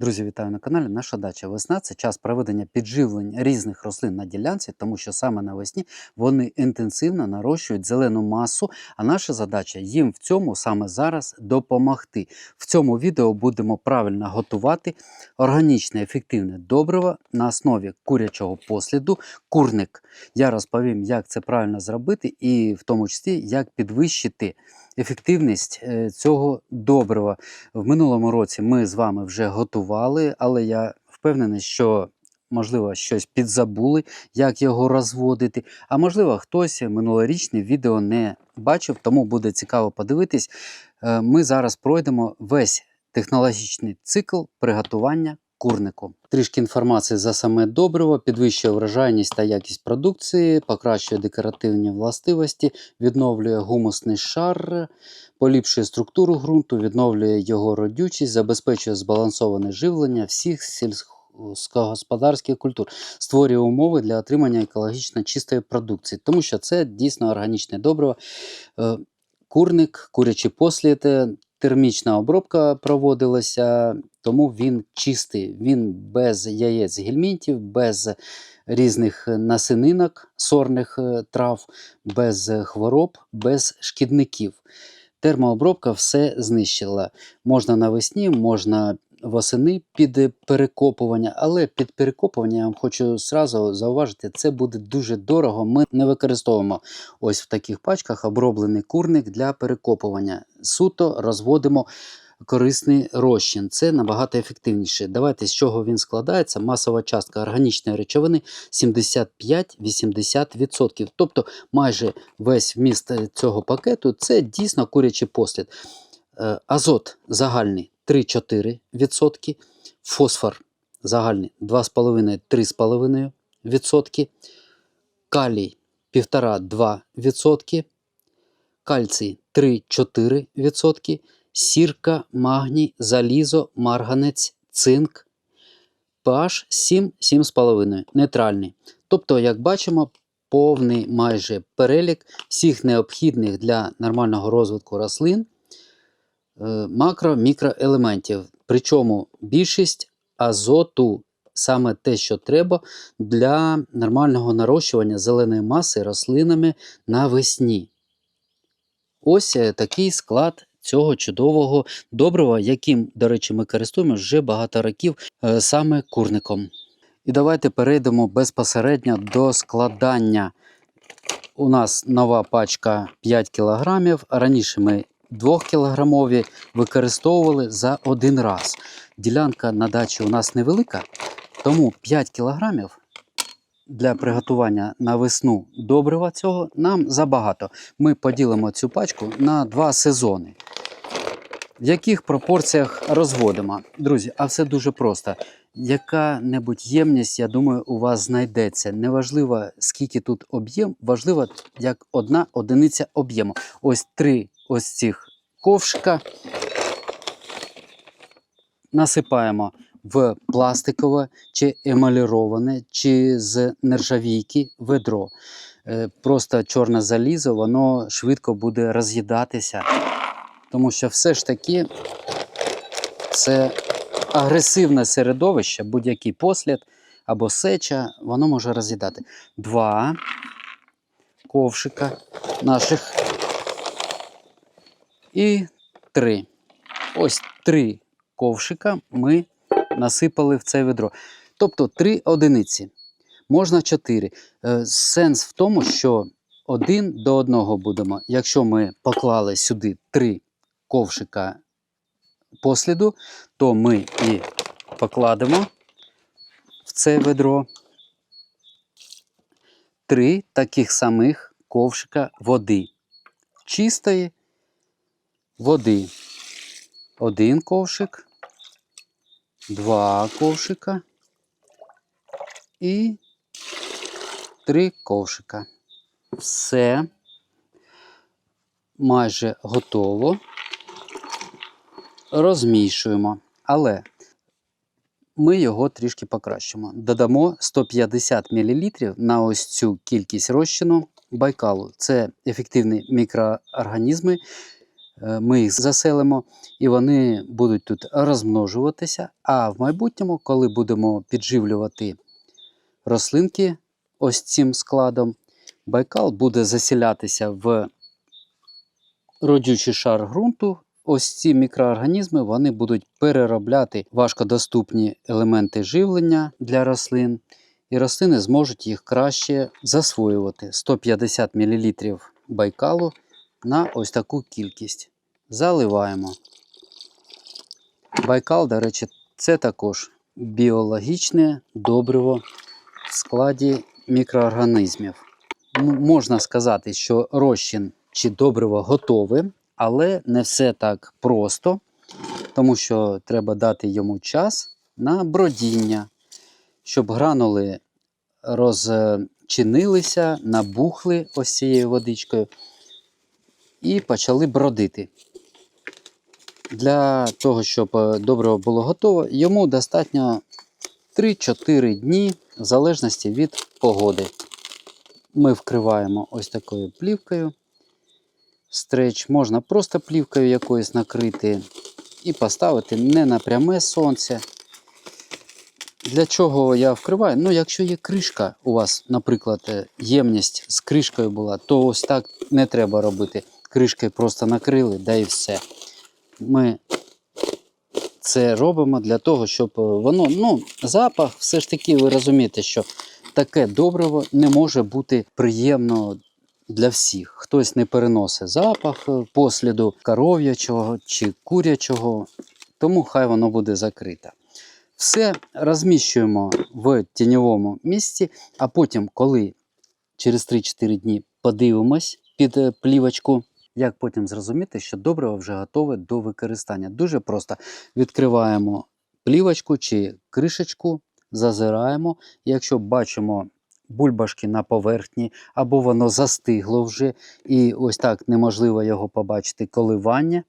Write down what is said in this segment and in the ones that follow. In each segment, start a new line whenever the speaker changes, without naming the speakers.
Друзі, вітаю на каналі. Наша дача весна це час проведення підживлень різних рослин на ділянці, тому що саме навесні вони інтенсивно нарощують зелену масу. А наша задача їм в цьому саме зараз допомогти. В цьому відео будемо правильно готувати органічне ефективне добриво на основі курячого посліду. Курник. Я розповім, як це правильно зробити, і в тому числі як підвищити ефективність е, цього добрива. В минулому році ми з вами вже готували, але я впевнений, що можливо щось підзабули, як його розводити. А можливо, хтось минулорічне відео не бачив, тому буде цікаво подивитись. Е, Ми зараз пройдемо весь технологічний цикл приготування курнику. Трішки інформації за саме добриво, підвищує врожайність та якість продукції, покращує декоративні властивості, відновлює гумусний шар, поліпшує структуру ґрунту, відновлює його родючість, забезпечує збалансоване живлення всіх сільськогосподарських культур, створює умови для отримання екологічно чистої продукції, тому що це дійсно органічне добриво. Е, Курник, курячий послід, е, термічна обробка проводилася, тому він чистий, він без яєць гельмінтів, без різних насининок, сорних е, трав, без хвороб, без шкідників. Термообробка все знищила. Можна навесні, можна восени під перекопування, але під перекопування я вам хочу зразу зауважити, це буде дуже дорого. Ми не використовуємо ось в таких пачках оброблений курник для перекопування. Суто розводимо корисний розчин. Це набагато ефективніше. Давайте з чого він складається. Масова частка органічної речовини 75-80%. Тобто майже весь вміст е, цього пакету це дійсно курячий послід. Е, Азот загальний 3-4%, фосфор загальний 2,5-3,5%, калій 1,5-2%, кальцій 3-4%, сірка, магній, залізо, марганець, цинк, pH 7-7,5, нейтральний. Тобто, як бачимо, повний майже перелік всіх необхідних для нормального розвитку рослин макро-мікроелементів. Причому більшість азоту саме те, що треба для нормального нарощування зеленої маси рослинами навесні. Ось е, такий склад цього чудового добрива, яким, до речі, ми користуємося вже багато років е, саме курником. І давайте перейдемо безпосередньо до складання. У нас нова пачка 5 кг. Раніше ми 2 кілограмові використовували за один раз. Ділянка на дачі у нас невелика, тому 5 кілограмів для приготування на весну добрива цього нам забагато. Ми поділимо цю пачку на два сезони. В яких пропорціях розводимо? Друзі, а все дуже просто. Яка-небудь ємність, я думаю, у вас знайдеться. Неважливо, скільки тут об'єм, важливо, як одна одиниця об'єму. Ось три ось цих ковшика насипаємо в пластикове чи емаліроване, чи з нержавійки ведро. Е, Просто чорне залізо, воно швидко буде роз'їдатися. Тому що все ж таки це агресивне середовище, будь-який послід або сеча, воно може роз'їдати. Два ковшика наших і три. Ось три ковшика ми насипали в це ведро. Тобто три одиниці. Можна чотири. Е, Сенс в тому, що один до одного будемо. Якщо ми поклали сюди три ковшика посліду, то ми і покладемо в це ведро три таких самих ковшика води. Чистої води. Один ковшик, два ковшика і три ковшика. Все майже готово. Розмішуємо. Але ми його трішки покращимо. Додамо 150 мл на ось цю кількість розчину байкалу. Це ефективні мікроорганізми, Ми їх заселимо і вони будуть тут розмножуватися. А в майбутньому, коли будемо підживлювати рослинки ось цим складом, Байкал буде засілятися в родючий шар ґрунту. Ось ці мікроорганізми вони будуть переробляти важкодоступні елементи живлення для рослин, і рослини зможуть їх краще засвоювати. 150 мл байкалу на ось таку кількість. Заливаємо. Байкал, до речі, це також біологічне добриво в складі мікроорганізмів. Можна сказати, що розчин чи добриво готове, але не все так просто, тому що треба дати йому час на бродіння, щоб гранули розчинилися, набухли ось цією водичкою і почали бродити. Для того, щоб е, добриво було готово, йому достатньо 3-4 дні в залежності від погоди. Ми вкриваємо ось такою плівкою. Стреч можна просто плівкою якоюсь накрити і поставити не на пряме сонце. Для чого я вкриваю? Ну, якщо є кришка, у вас, наприклад, е, ємність з кришкою була, то ось так не треба робити. Кришкою просто накрили, да і все. Ми це робимо для того, щоб е, воно, ну, запах, все ж таки, ви розумієте, що таке добриво не може бути приємно для всіх. Хтось не переносить запах е, посліду коров'ячого чи курячого, тому хай воно буде закрите. Все розміщуємо в тіньовому місці, а потім, коли через 3-4 дні подивимось під е, плівочку, як потім зрозуміти, що добриво вже готове до використання. Дуже просто відкриваємо плівочку чи кришечку, зазираємо. Якщо бачимо бульбашки на поверхні, або воно застигло вже, і ось так неможливо його побачити коливання.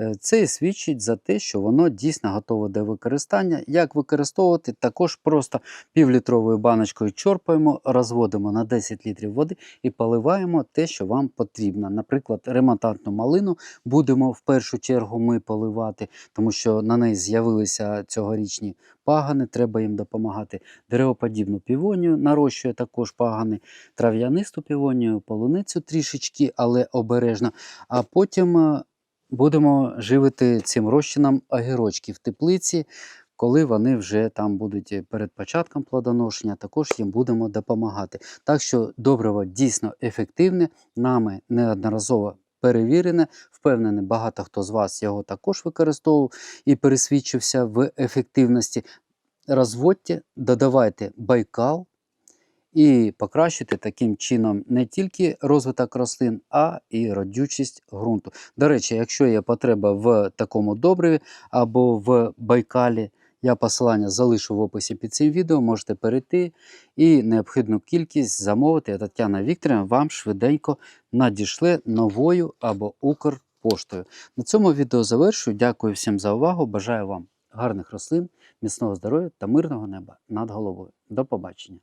Е, Це свідчить за те, що воно дійсно готове до використання. Як використовувати? Також просто півлітровою баночкою чорпаємо, розводимо на 10 літрів води і поливаємо те, що вам потрібно. Наприклад, ремонтантну малину будемо в першу чергу ми поливати, тому що на неї з'явилися цьогорічні пагани, треба їм допомагати. Деревоподібну півонію нарощує також пагани, трав'янисту півонію, полуницю трішечки, але обережно. А потім е, будемо живити цим розчином огірочки в теплиці, коли вони вже там будуть е, перед початком плодоношення, також їм будемо допомагати. Так що добриво дійсно ефективне, нами неодноразово перевірене. Впевнений, багато хто з вас його також використовував і пересвідчився в ефективності. Розводьте, додавайте байкал і покращити таким чином не тільки розвиток рослин, а і родючість ґрунту. До речі, якщо є потреба в такому добриві або в байкалі, я посилання залишу в описі під цим відео, можете перейти і необхідну кількість замовити. А Тетяна Вікторівна вам швиденько надішле новою або Укрпоштою. На цьому відео завершую. Дякую всім за увагу. Бажаю вам гарних рослин, міцного здоров'я та мирного неба над головою. До побачення!